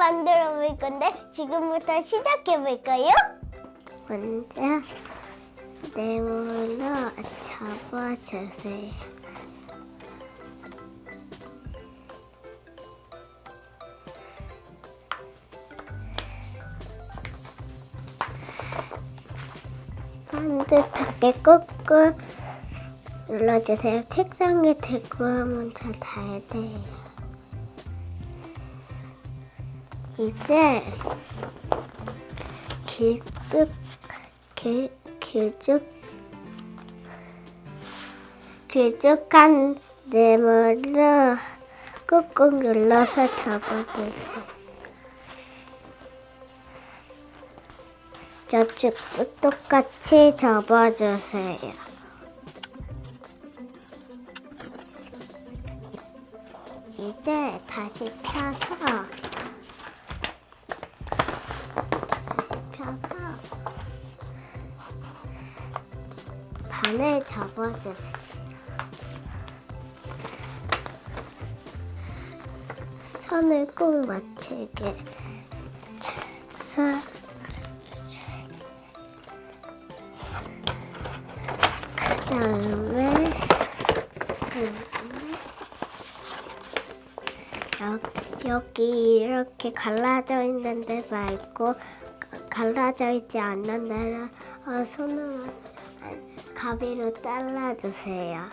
만들어 볼 건데 지금부터 시작해 볼까요? 먼저 네모로 접어주세요. 반듯하게 꾹꾹 눌러주세요. 책상에 대고 하면 잘 닿아야 돼요. 이제 길쭉 길, 길쭉 길쭉한 네모를 꾹꾹 눌러서 접어주세요. 저쪽도 똑같이 접어주세요. 이제 다시 펴서 반을 접어주세요. 선을 꼭 맞추게 서 그다음에 여- 여기 이렇게 갈라져 있는 데 말고 갈라져 있지 않는 데를 어, 손으로 가위로 잘라주세요.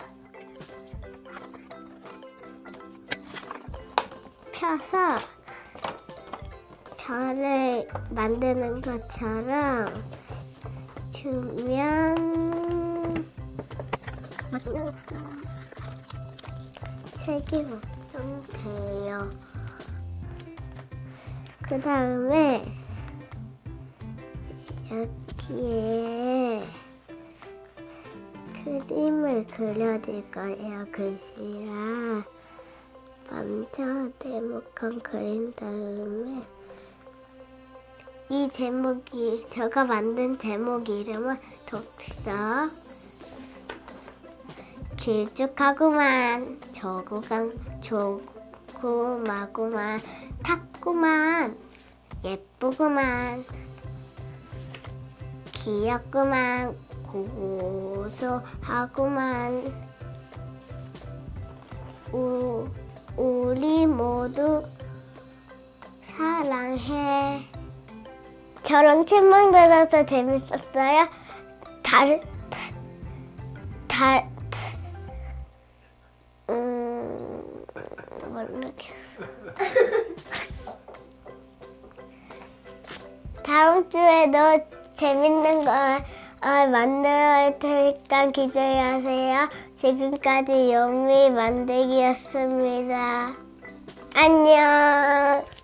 펴서 별을 만드는 것처럼 주면 색이 완성돼요. 그 다음에 여기에 그림을 그려줄 거예요. 글씨랑 먼저 제목한 그린 다음에 이 제목이 제가 만든 제목 이름은 독서 길쭉하구만 저구간 조구마구만 탔구만 예쁘구만 귀엽구만 고소하구만 우, 우리 모두 사랑해 저랑 책 만들어서 재밌었어요 달, 달, 음, 모르겠어. 다음 주에도 재밌는 거 어, 만들어 테니까 기대하세요. 지금까지 요미 만들기였습니다. 안녕.